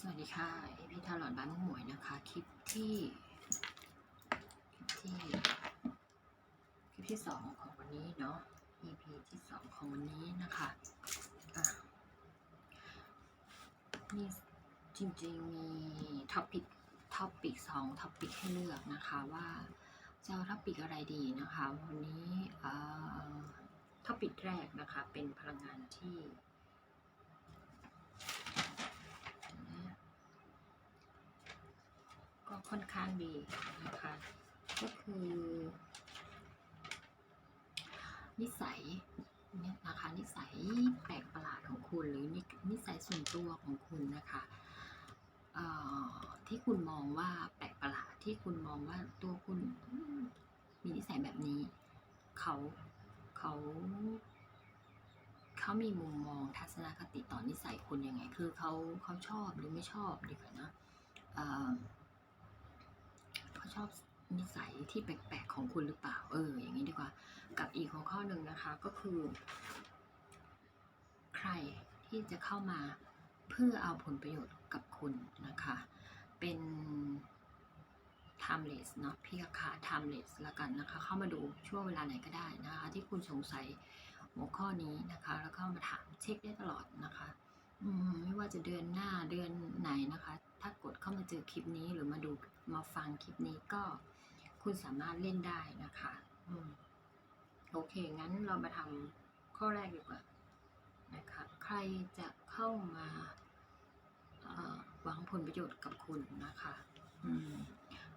สวัสดีค่ะเอพีทาหลอดบ้านมุ้งหมวยนะคะ คลิปที่คลิปที่คลิปที่สองของวันนี้เนาะ EP ที่สองของวันนี้นะคะอะนี่จริงๆมีท็อปิกท็อปิกสองท็อปิกให้เลือกนะคะว่าจะท็อปิกอะไรดีนะคะ วันนี้ท็อปิกแรกนะคะเป็นพลังงานที่ ค่อนข้างดีนะคะ ก็คือ นิสัยเนี่ยนะคะนิสัยแปลกประหลาดของคุณหรือนินิสัยส่วนตัวของคุณนะคะเอ่อที่คุณมองว่าแปลกประหลาดที่คุณมองว่าตัวคุณมมีนิสัยแบบนี้ เขาเขาเขามีมุมมองทัศนคติต่อนิสัยคุณยังไง คือเขาเขาชอบหรือไม่ชอบดีกว่านะเอ่อ เขาชอบ นิสัยที่แปลกๆของคุณหรือเปล่า เออ อย่างนี้ดีกว่า กับอีกหัวข้อหนึ่งนะคะก็คือ ใครที่จะเข้ามาเพื่อเอาผลประโยชน์กับคุณนะคะ เป็น timeless เนาะพี่คา timeless ละกันนะคะ เข้ามาดูช่วงเวลาไหนก็ได้นะคะ ที่คุณสงสัยหัวข้อนี้นะคะ แล้วก็มาถามเช็คได้ตลอดนะคะไม่ว่าจะเดือนหน้าเดือนไหนนะคะ ถ้ากด เจอคลิปนี้หรือมาดูมาฟังคลิปนี้ก็คุณสามารถเล่นได้นะคะอืมโอเค งั้นเรามาทำข้อแรกดีกว่านะคะใครจะเข้ามาหวังผลประโยชน์กับคุณนะคะ อืม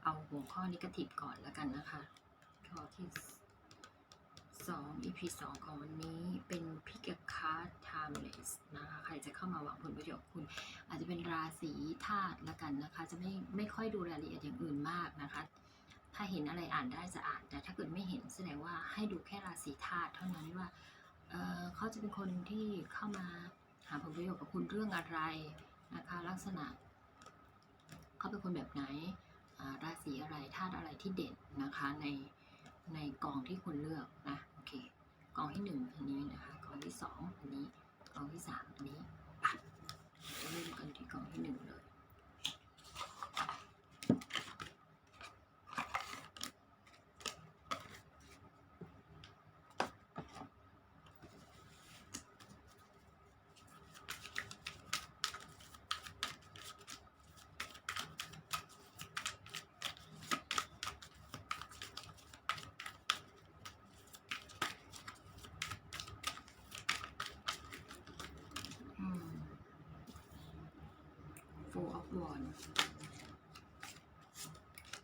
เอาหัวข้อนิเกทีฟก่อนแล้วกันนะคะ ข้อที่ สอง EP สองของวันนี้เป็นพิกคาร์ timeless นะคะ ใครจะเข้ามาหวังผลประโยชน์กับคุณ อาจจะเป็นราศีธาตุละกันนะคะ จะไม่ไม่ค่อยดูรายละเอียดอย่างอื่นมากนะคะ ถ้าเห็นอะไรอ่านได้จะอ่าน แต่ถ้าเกิดไม่เห็นแสดงว่าให้ดูแค่ราศีธาตุเท่านั้นว่าเอ่อเขาจะเป็นคนที่เข้ามาหาผลประโยชน์กับคุณเรื่องอะไรนะคะ ลักษณะ เขาเป็นคนแบบไหนราศีอะไรธาตุอะไรที่เด่นนะคะในในกองที่คุณเลือกนะ เคกองที่หนึ่งอันนี้นะคะกองที่สองอันนี้กองที่สามอันนี้อะจะเริ่มกันที่กองที่หนึ่งเลย อืม Four of Wands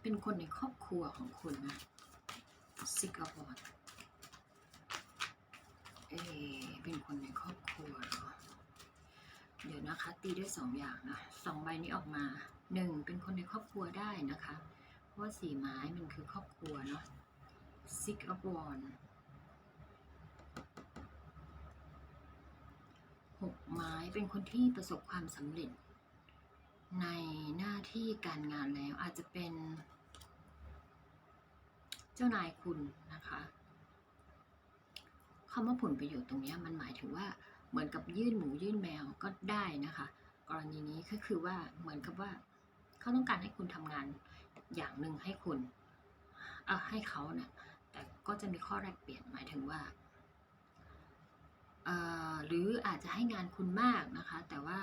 เป็นคนในครอบครัวของคุณนะ Six of Wands เอเป็นคนในครอบครัวเหรอเดี๋ยวนะคะ ตีได้สองอย่างนะสองใบนี้ออกมาหนึ่งเป็นคนในครอบครัวได้นะคะ เพราะว่าสีไม้มันคือครอบครัวเนาะ Six of Wands หกไม้เป็นคนที่ประสบความสำเร็จ ในหน้าที่การงานแล้วอาจจะเป็น เจ้านายคุณนะคะคำว่าผลประโยชน์ตรงนี้มันหมายถึงว่าเหมือนกับยื่นหมูยื่นแมวก็ได้นะคะ กรณีนี้ก็คือว่าเหมือนกับว่าเขาต้องการให้คุณทำงานอย่างหนึ่งให้คุณเออให้เขานะ่ยแต่ก็จะมีข้อแรกเปลี่ยนหมายถึงว่าเอ่อหรืออาจจะให้งานคุณมากนะคะ แต่ว่า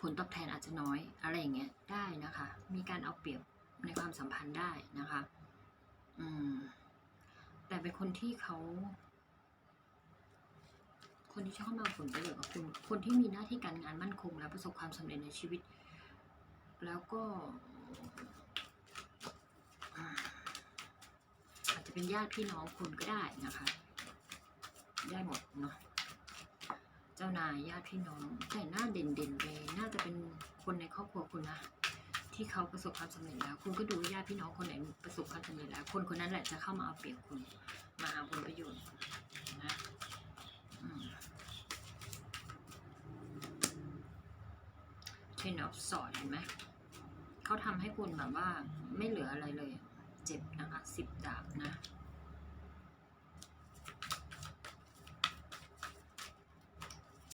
ผลตอบแทนอาจจะน้อยอะไรอย่างเงี้ยได้นะคะ มีการเอาเปรียบในความสัมพันธ์ได้นะคะอืมแต่เป็นคนที่เขา คนที่ชอบมาผลประโยชน์กับคุณ คนที่มีหน้าที่การงานมั่นคง และประสบความสำเร็จในชีวิต แล้วก็อาอาจจะเป็นญาติพี่น้องคุณก็ได้นะคะ ได้หมดเนาะ เจ้านายญาติพี่น้อง แต่หน้าเด่นเด่นๆเลยน่าจะเป็นคนในครอบครัวคุณนะที่เขาประสบความสำเร็จแล้ว คุณก็ดูญาติพี่น้องคนไหนประสบความสำเร็จแล้ว คนคนนั้นแหละจะเข้ามาเอาเปรียบคุณมาเอาผลประโยชน์นะอืม Ten of Swords เห็นไหมเขาทำให้คุณแบบว่าไม่เหลืออะไรเลย เจ็บนะคะสิบดาบนะ